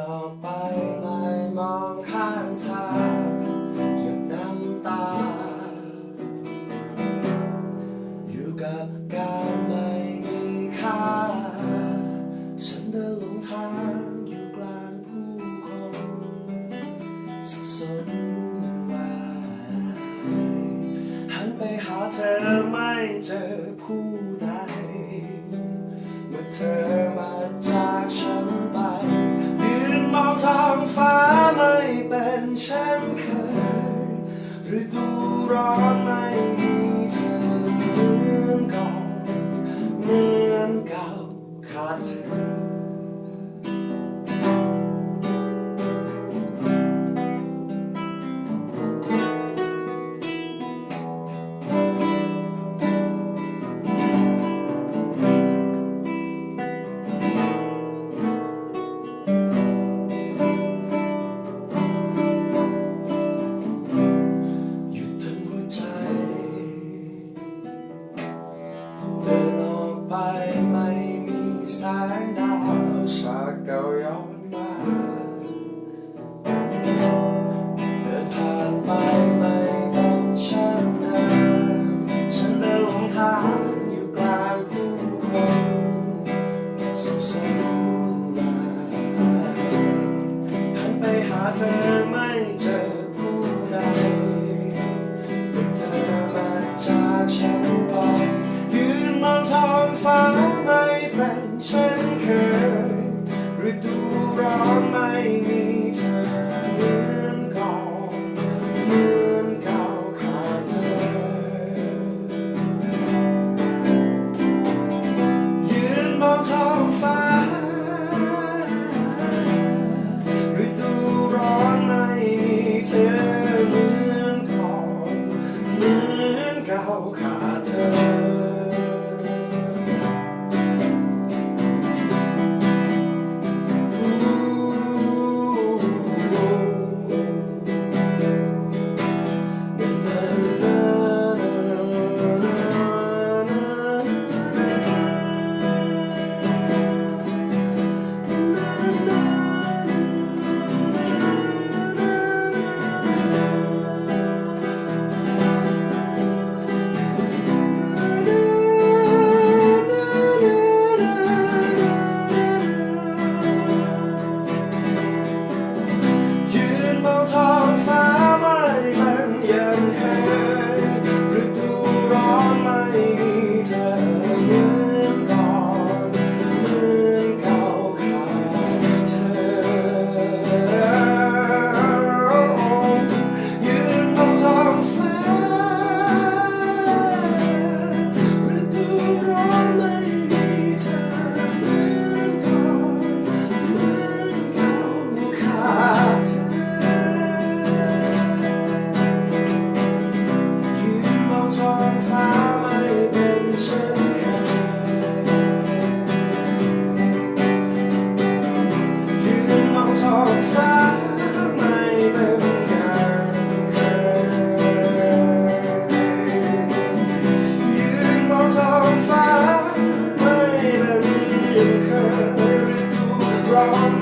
ออไปไม่มองข้างทางหยดน้ำตา อยู่กับการไม่มีค่า ฉันเดินหลงทางอยู่กลางผู้คนสับสนวุ่นวยหันไปหาเธอไม่เจอผู้ใดเมื่อเธอ ฉันเช่นเคยฤดูร้อน แสงดาวฉากเก่าย้อนมาเดินผ่านไปไม่เป็นเช่นเดิมฉันเดินหลงทางอยู่กลางผู้คนสับสนวุ่นวายหันไปหาเธอไม่เจอ เป็นเช่นเคยฤดูร้อนไม่มีเธอเหมือนก่อนเหมือนเก่าขาดเธอ ยืนมองท้องฟ้าฤดูร้อนไม่มีเธอเหมือนก่อนเหมือนเก่าขาด เป็